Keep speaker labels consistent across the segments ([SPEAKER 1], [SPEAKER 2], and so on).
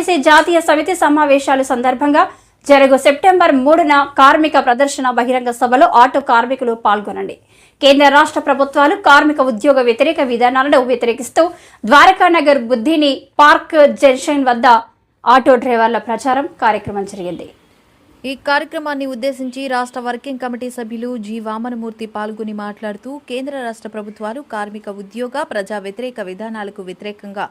[SPEAKER 1] AITUC జాతీయ సమితి సమావేశాలు సందర్భంగా జరుగు సెప్టెంబర్ మూడున కార్మిక ప్రదర్శన బహిరంగ సభలో ఆటో కార్మికులు పాల్గొనండి. కేంద్ర రాష్ట్ర ప్రభుత్వాలు కార్మిక ఉద్యోగ వ్యతిరేక విధానాలను వ్యతిరేకిస్తూ ద్వారకానగర్ బుద్ధిని పార్క్ జంక్షన్ వద్ద ఆటో డ్రైవర్ల ప్రచారం కార్యక్రమం జరిగింది.
[SPEAKER 2] ఈ కార్యక్రమాన్ని ఉద్దేశించి రాష్ట్ర వర్కింగ్ కమిటీ సభ్యులు జి వామనమూర్తి పాల్గొని మాట్లాడుతూ కేంద్ర రాష్ట్ర ప్రభుత్వాలు కార్మిక ఉద్యోగ ప్రజా వ్యతిరేక విధానాలకు వ్యతిరేకంగా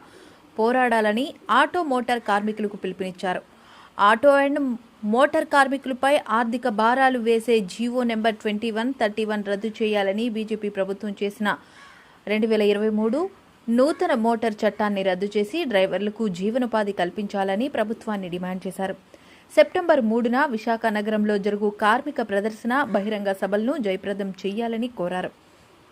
[SPEAKER 2] పోరాడాలని ఆటో మోటార్ కార్మికులకు పిలుపునిచ్చారు. ఆటో అండ్ మోటార్ కార్మికులపై ఆర్థిక భారాలు వేసే GO number twenty one thirty one రద్దు చేయాలని బీజేపీ ప్రభుత్వం చేసిన రెండు వేల ఇరవై మూడు నూతన మోటార్ చట్టాన్ని రద్దు చేసి డ్రైవర్లకు జీవనోపాధి కల్పించాలని ప్రభుత్వాన్ని డిమాండ్ చేశారు. సెప్టెంబర్ మూడున విశాఖ నగరంలో జరుగు కార్మిక ప్రదర్శన బహిరంగ సభలను జయప్రదం చేయాలని కోరారు.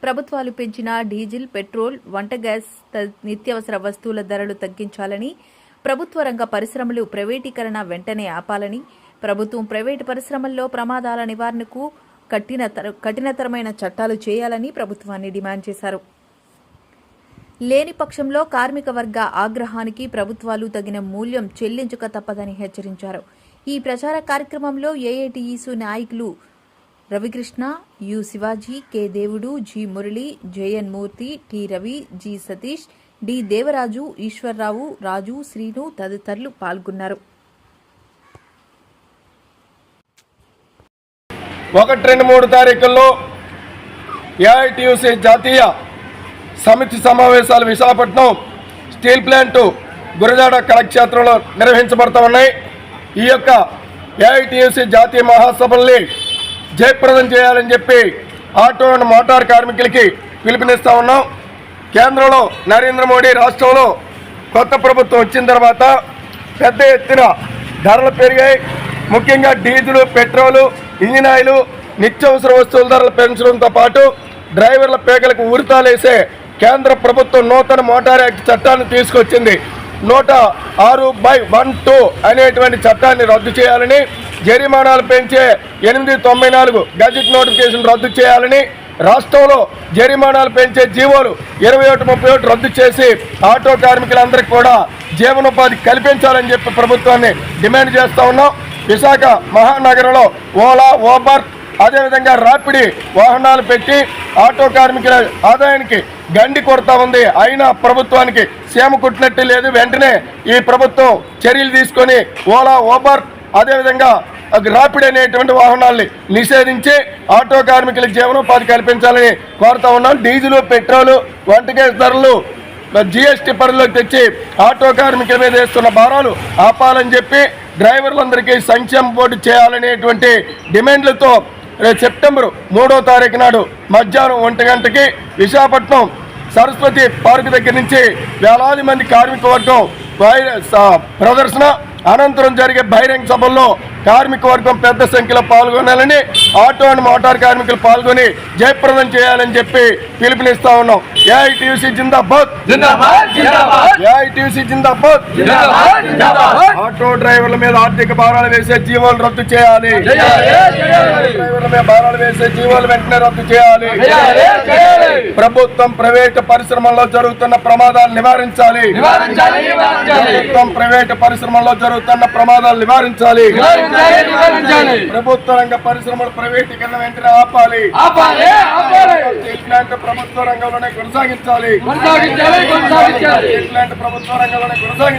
[SPEAKER 2] ప్రభుత్వాలు పెంచిన డీజిల్ పెట్రోల్ వంట గ్యాస్ నిత్యావసర వస్తువుల ధరలు తగ్గించాలని ప్రభుత్వ రంగ పరిశ్రమలు ప్రైవేటీకరణ వెంటనే ఆపాలని ప్రభుత్వం ప్రైవేటు పరిశ్రమల్లో ప్రమాదాల నివారణకు కఠిన కఠినతరమైన చట్టాలు చేయాలని ప్రభుత్వాన్ని డిమాండ్ చేశారు. లేని పక్షంలో కార్మిక వర్గ ఆగ్రహానికి ప్రభుత్వాలు తగిన మూల్యం చెల్లించక తప్పదని హెచ్చరించారు. ఈ ప్రచార కార్యక్రమంలో ఏఐటిఈసు నాయకులు Ravikrishna U Shivaji K Devudu G Murali JN Murthy T Ravi G Satish D Devaraju Eswar Rao Raju Srinu తదితరులు పాల్గొన్నారు.
[SPEAKER 3] ఒకటి రెండు మూడు తారీఖుల్లో ఏఐటియుసి జాతీయ సమితి సమావేశాలు విశాఖపట్నం స్టీల్ ప్లాంటు గురజాడ కళాక్షేత్రంలో నిర్వహించబడుతూ ఉన్నాయి. ఈ యొక్క ఏఐటియుసి జాతీయ మహాసభల్ని జయప్రదం చేయాలని చెప్పి ఆటో అండ్ మోటార్ కార్మికులకి పిలుపునిస్తా ఉన్నాం. కేంద్రంలో నరేంద్ర మోడీ రాష్ట్రంలో కొత్త ప్రభుత్వం వచ్చిన తర్వాత పెద్ద ఎత్తున ధరలు పెరిగాయి. ముఖ్యంగా డీజిల్ పెట్రోలు ఇంజిన్ ఆయిల్ నిత్యావసర వస్తువుల ధరలు పెంచడంతో పాటు డ్రైవర్ల పేగలకు ఉరితాలేసే కేంద్ర ప్రభుత్వం నూతన మోటార్ యాక్ట్ చట్టాన్ని తీసుకొచ్చింది. నూట ఆరు బై వన్ టూ అనేటువంటి చట్టాన్ని రద్దు చేయాలని జరిమానాలు పెంచే ఎనిమిది తొంభై నాలుగు గజెట్ నోటిఫికేషన్ రద్దు చేయాలని రాష్ట్రంలో జరిమానాలు పెంచే జీవోలు ఇరవై ఒకటి ముప్పై ఒకటి రద్దు చేసి ఆటో కార్మికులందరికీ కూడా జీవనోపాధి కల్పించాలని చెప్పి ప్రభుత్వాన్ని డిమాండ్ చేస్తూ ఉన్నాం. విశాఖ మహానగరంలో ఓలా ఓబర్ అదేవిధంగా రాపిడి వాహనాలు పెట్టి ఆటో కార్మికుల ఆదాయానికి గండి కొడతా ఉంది. అయినా ప్రభుత్వానికి సీమ కుట్టినట్టు లేదు. వెంటనే ఈ ప్రభుత్వం చర్యలు తీసుకొని ఓలా ఓబర్ అదేవిధంగా రాపిడ్ అనేటువంటి వాహనాల్ని నిషేధించి ఆటో కార్మికుల జీవనోపాధి కల్పించాలని కోరుతా ఉన్నాం. డీజిల్ పెట్రోలు వంట గ్యాస్ ధరలు జిఎస్టీ పరిధిలోకి తెచ్చి ఆటో కార్మికుల మీద వేస్తున్న భారాలు ఆపాలని చెప్పి డ్రైవర్లందరికీ సంక్షేమ బోర్డు చేయాలనేటువంటి డిమాండ్లతో రేపు సెప్టెంబర్ మూడో తారీఖు నాడు మధ్యాహ్నం ఒంటి గంటకి విశాఖపట్నం సరస్వతి పార్క్ దగ్గర నుంచి వేలాది మంది కార్మిక వర్గం ప్రదర్శన అనంతరం జరిగే బహిరంగ సభల్లో కార్మిక వర్గం పెద్ద సంఖ్యలో పాల్గొనాలని ఆటో అండ్ మోటార్ కార్మికులు పాల్గొని జయప్రదం చేయాలని చెప్పి పిలుపునిస్తా ఉన్నాం. ఏఐటీసీ జిందాబాద్. ఏఐటీసీ జిందాబాద్. ఆటో డ్రైవర్ల మీద ఆర్థిక భారాలు వేసే జీవోలు రద్దు చేయాలి. డ్రైవర్ల మీద భారాలు వేసే జీవోలు వెంటనే రద్దు చేయాలి. ప్రభుత్వం ప్రైవేటు పరిశ్రమల్లో జరుగుతున్న ప్రమాదాలు నివారించాలి. ప్రభుత్వం ప్రైవేటు పరిశ్రమల్లో జరుగుతున్న ప్రమాదాలు నివారించాలి. ప్రభుత్వ రంగ పరిశ్రమల ప్రైవేటీకరణ వెంటనే ఆపాలి. స్టీల్ ప్లాంట్ ప్రభుత్వ రంగంలోనే కొనసాగించాలి. ప్రభుత్వ రంగంలోనే కొనసాగించాలి.